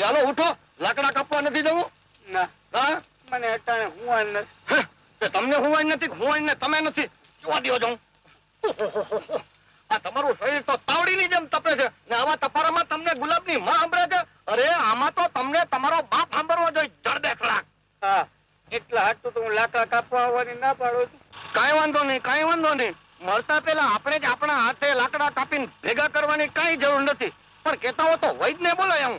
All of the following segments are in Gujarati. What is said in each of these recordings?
ચાલો ઉઠો. લાકડા કાપવા નથી જવું? ના. હા? મને અટાણે હું નથી તમને હુવાય નથી હુવાય ને તમે નથી. જોવા દો જાઉં. આ તમારું શરીર તો તાવડીની જેમ તપે છે ને આવા તપારામાં તમને ગુલાબની માં સાંભળે છે? અરે આમાં તો તમને તમારો બાપ સાંભળવો જોઈએ જડબે ખરાક હા એટલા હાટું તો હું લાકડા કાપવા આવવાની ના પાડું છું. કાંઈ વાંધો નહીં કાંઈ વાંધો નહીં. મળતા પહેલા આપણે જ આપણા હાથે લાકડા કાપીને ભેગા કરવાની કાંઈ જરૂર નથી. પણ કેતા હો તો વૈદ ને બોલો એમ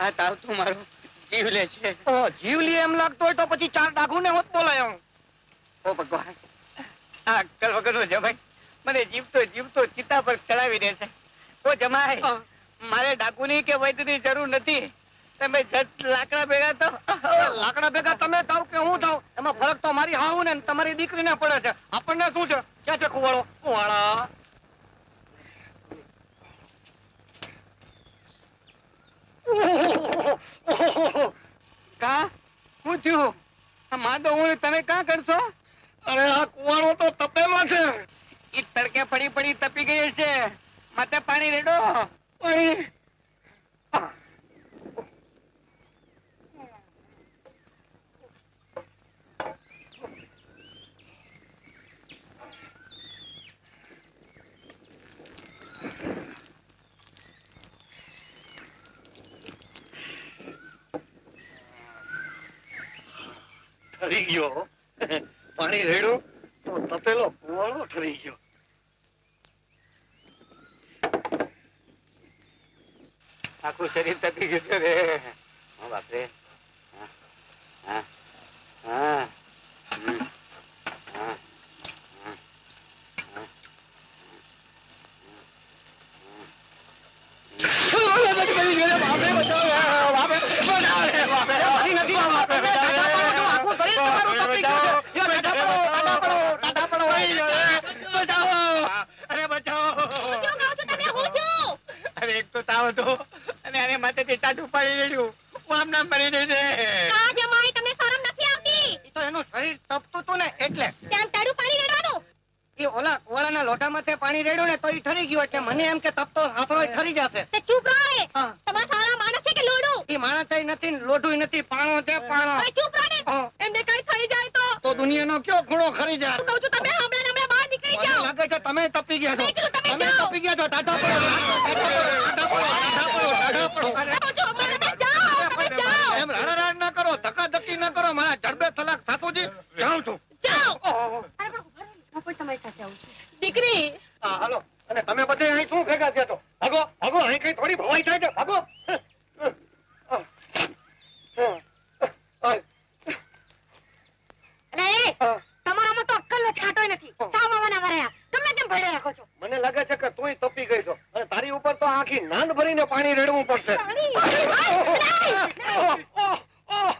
આ તાવ તો મારો જીવ લે છે. ઓ, જીવ લે એમ લાગતો હોય તો પછી ચાર ડાઘુને હોત બોલો એમ ઓ ભગવાન આ અક્કલ વગરનો જમાઈ. મને જીવતો જીવતો ચિતા પર ચડાવી દે છે. ઓ જમાઈ મારે મારે ડાકુની કે વૈદ્યની જરૂર નથી. તમે જત લાકડા ભેગા તો લાકડા ભેગા તમે થાવ કે હું થાવ? એમાં ફરક તો મારી હાવું ને તમારી દીકરીને પડે છે. આપણને શું છે? ક્યાં છે કુવાળો કુવાળા કા? હું થયું? આ તો હું તમે કા કરશો? અરે આ કુવાળો તો તપેલો છે. ઈ તડકે પડી પડી તપી ગઈ છે માથે પાણી રેડો. પાણી. ઠરી ગયો. પાણી રેડું, તો તપેલો કુવાળો ઠરી ગયો. આખું શરીર તપી ગયું રે. હા, બાપરે. હા હા હા હમ. હા હા હા અરે બચાવો અરે એક તો હતો અને આને માથેથી ટાટું પાડી રેડ્યું હું આમ નામ મરી જઈ છે ઈ તો એનું શરીર તપતું હતું ને એટલે. ત્યાં તારું પાણી રેડવાનું. એ ઓલા ઓળાના લોટામાંથી પાણી રેડ્યું ને તો એ ઠરી ગયો એટલે મને એમ કે તપતો હાથરો ઠરી જશે. તે ચૂપ રહો. તમારા સારા માણસ છે કે લોડું? ઈ માણસ નથી લોઢું નથી પાણો છે પાણો. ચૂપ રહો એમને કઈ થઈ જાય તો. તો દુનિયાનો કયો ઘોડો ખરી જાય? કહું છું તમે હમણાં જાઓ. લાગે છે તમે તપી ગયા છો. તમે તપી ગયા છો. ટાટા પડો ટાટા પડો ટાટા પડો ટાટા પડો એમ ના કરો ધક્કાધક્કી ના કરો. મારા જડબે તલાક થાતું છે જાઉં છું. જાઓ. અરે પણ ઊભા રહો ને, હું પણ તમારી સાથે આવું છું. દીકરી. હા હાલો. અને તમે બધે અહીં શું ભાગો ભાગો અહીં કઈ થોડી ભવાઈ થાય છે ભાગો અને એ તમારામાં તો અક્કલ નો છાંટોય નથી સાવ આવવાના વરાયા તમને કેમ ભળે રાખો છો મને લાગે છે કે તુંય તપી ગઈ છો અને તારી ઉપર તો આખી નાંદ ભરીને પાણી રેડવું પડશે. પાણી? ઓહ, ઓહ, ઓહ.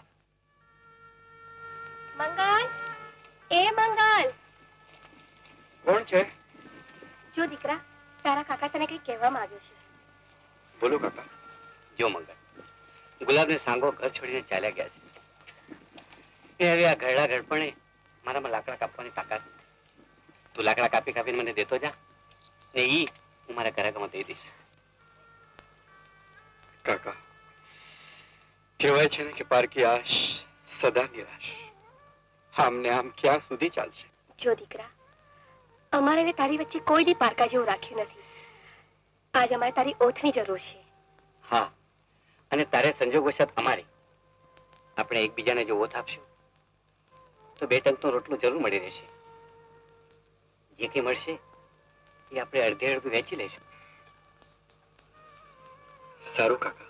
મંગલ? એ મંગલ. કોણ છે? જો દીકરા તારા કાકા તને કઈ કહેવા માંગ્યો છે. બોલો કાકા. જો મંગળ ગુલાબને સાંગો ઘર છોડીને ચાલ્યા ગયા છે. એ હવે આ ઘરડા ઘડપણે મારામાં લાકડા કાપવાની તાકાત તું લાકડા કાપી કાપીને મને દેતો જા ને ઈ હું મારા ઘરાકામાં દઈ દઈશ. કાકા. કહેવાય છે ને કે પારકી આશ સદા નિરાશ. આમને આમ ક્યાં સુધી ચાલશે? જો દીકરા અમારે ને તારી વચ્ચે કોઈ દી પારકા જેવું રાખ્યું નથી. આજ અમારે તારી ઓથની જરૂર છે. હા અને તારે સંજોગવશાત અમારે. આપણે એકબીજાને જો ઓથ આપશું તો બે ટંકનો રોટલો જરૂર મળી રહેશે. જે કંઈ મળશે એ આપણે અડધે અડધું વેચી લઈશું. સારું કાકા